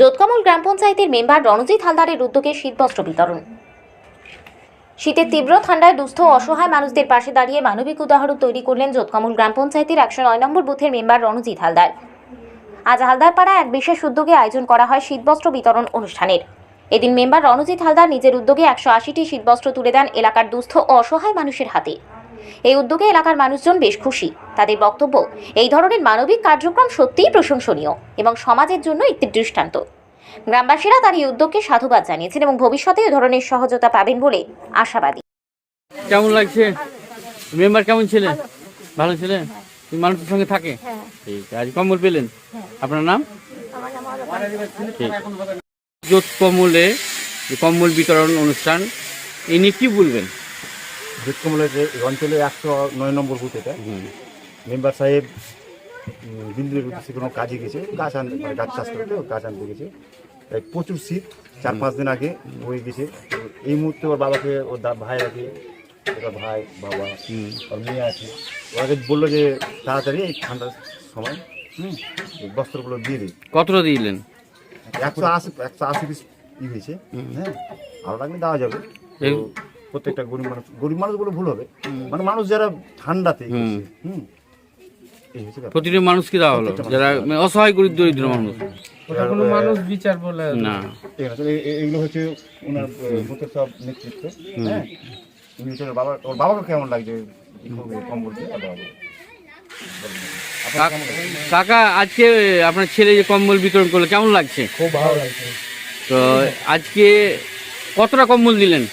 যোতকমল গ্রাম পঞ্চায়েতের মেম্বার রণজিৎ হালদারের উদ্যোগে শীতবস্ত্র বিতরণ। শীতের তীব্র ঠান্ডায় দুস্থ অসহায় মানুষদের পাশে দাঁড়িয়ে মানবিক উদাহরণ তৈরি করলেন যোতকমল গ্রাম পঞ্চায়েতের একশো নয় নম্বর বুথের মেম্বার রণজিৎ হালদার। আজ হালদারপাড়া এক বিশেষ উদ্যোগে আয়োজন করা হয় শীতবস্ত্র বিতরণ অনুষ্ঠানের। এদিন মেম্বার রণজিৎ হালদার নিজের উদ্যোগে একশো আশিটি শীতবস্ত্র তুলে দেন এলাকার দুস্থ অসহায় মানুষের হাতে। এই উদ্যোগে এলাকার মানুষজন বেশ খুশি। তাদের বক্তব্য এই ধরনের মানবিক কার্যক্রম সত্যিই প্রশংসনীয় এবং সমাজের জন্য একটি দৃষ্টান্ত। গ্রামবাসীরা তার এই উদ্যোগকে সাধুবাদ জানিয়েছেন এবং ভবিষ্যতে এ ধরনের সহজতা পাবেন বলে আশাবাদী। কেমন লাগছে? মেম্বার কেমন ছিলেন? ভালো ছিলেন? মানুষের সঙ্গে থাকে? ঠিক আজ কম্বল পেলেন? আপনার নাম? ঠিক। জোট কমলে কম্বল বিতরণ অনুষ্ঠান এই নিয়ে কি বলবেন? ভেটকমলের এই অঞ্চলে একশো নয় নম্বর বুথ এটা। মেম্বার সাহেব বিন্দুর উদ্দেশ্যে কোনো কাজে গেছে গাছ আনতে মানে গাছ চাষ করতে গাছ আনতে গেছে। তাই প্রচুর শীত চার পাঁচ দিন আগে হয়ে গেছে। এই মুহূর্তে ওর বাবাকে ওর ভাই আছে ওর ভাই বাবা ওর মেয়ে আছে। ওরাকে বলল যে তাড়াতাড়ি এই ঠান্ডার সময় হুম বস্ত্রগুলো দিয়ে দিই। কতটা দিলেন? একশো আশি একশো আশি পিস ই হয়েছে। হ্যাঁ আরও লাগলে দেওয়া যাবে। প্রত্যেকটা গরিব মানুষ গরিব মানুষগুলো ভুল হবে। মানে মানুষ যারা ঠান্ডাতে ই করছে, হুম। এই হচ্ছে প্রতিটি মানুষকে দেওয়া হলো। যারা অসহায় গরিব দরিদ্র মানুষ। কোনো মানুষ বিচার বলে না। ঠিক আছে এ- এ- এগুলো হচ্ছে ওনার বুথের সব নেতৃত্ব হ্যাঁ? বাবা ওর বাবাকে লাগছে? কেমন লাগছে? কাকা আজকে আপনার ছেলে যে কম্বল বিতরণ করল কেমন লাগছে? খুব ভালো লাগছে। তো আজকে কতটা কম্বল দিলেন?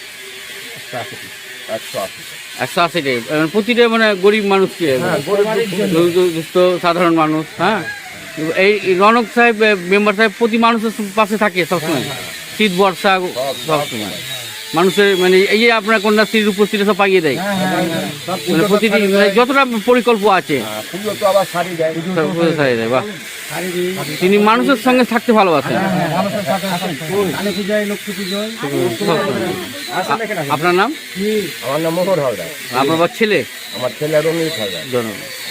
একশো আশি মানে প্রতিটা মানে গরিব মানুষকে দু- দু- দুস্থ সাধারণ মানুষ হ্যাঁ? এই এই রনক সাহেব মেম্বার সাহেব প্রতি মানুষের পাশে থাকে সবসময়। শীত বর্ষা সবসময়। মানুষের মানে এই যে আপনার কন্যাশ্রীর উপস্থিতি সব পাইয়ে দেয়। মানে প্রতিটি মানে যতটা পরিকল্প আছে। বাহ। তিনি মানুষের সঙ্গে থাকতে ভালোবাসেন। আপনার নাম? আমার নাম মোহর হালদার। আপনার ছেলে? আমার ছেলে রঙিন হালদার। ধন্যবাদ